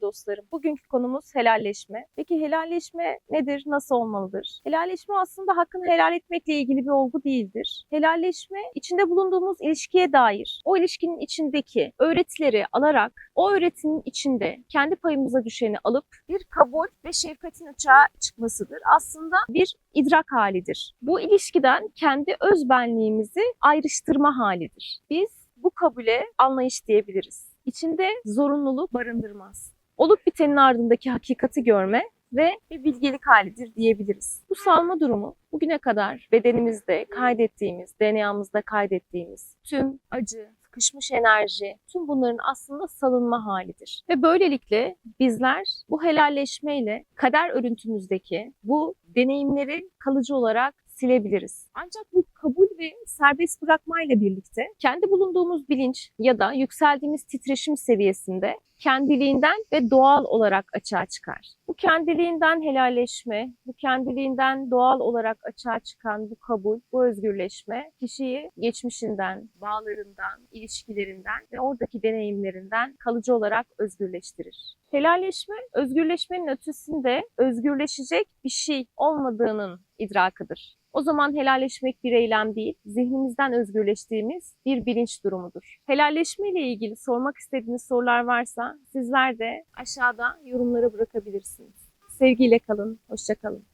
dostlarım. Bugünkü konumuz helalleşme. Peki helalleşme nedir, nasıl olmalıdır? Helalleşme aslında hakkını helal etmekle ilgili bir olgu değildir. Helalleşme içinde bulunduğumuz ilişkiye dair, o ilişkinin içindeki öğretileri alarak, o öğretinin içinde kendi payımıza düşeni alıp bir kabul ve şefkatin açığa çıkmasıdır. Aslında bir idrak halidir. Bu ilişkiden kendi öz benliğimizi ayrıştırma halidir. Biz bu kabule anlayış diyebiliriz. İçinde zorunluluk barındırmaz. Olup bitenin ardındaki hakikati görme ve bir bilgelik halidir diyebiliriz. Bu salma durumu bugüne kadar bedenimizde kaydettiğimiz, DNA'mızda kaydettiğimiz tüm acı, sıkışmış enerji, tüm bunların aslında salınma halidir. Ve böylelikle bizler bu helalleşmeyle kader örüntümüzdeki bu deneyimleri kalıcı olarak silebiliriz. Ancak bu kabul ve serbest bırakmayla birlikte kendi bulunduğumuz bilinç ya da yükseldiğimiz titreşim seviyesinde kendiliğinden ve doğal olarak açığa çıkar. Bu kendiliğinden helalleşme, bu kendiliğinden doğal olarak açığa çıkan bu kabul, bu özgürleşme kişiyi geçmişinden, bağlarından, ilişkilerinden ve oradaki deneyimlerinden kalıcı olarak özgürleştirir. Helalleşme, özgürleşmenin ötesinde özgürleşecek bir şey olmadığının idrakıdır. O zaman helalleşmek bir eylem değil, zihnimizden özgürleştiğimiz bir bilinç durumudur. Helalleşme ile ilgili sormak istediğiniz sorular varsa sizler de aşağıda yorumlara bırakabilirsiniz. Sevgiyle kalın, hoşça kalın.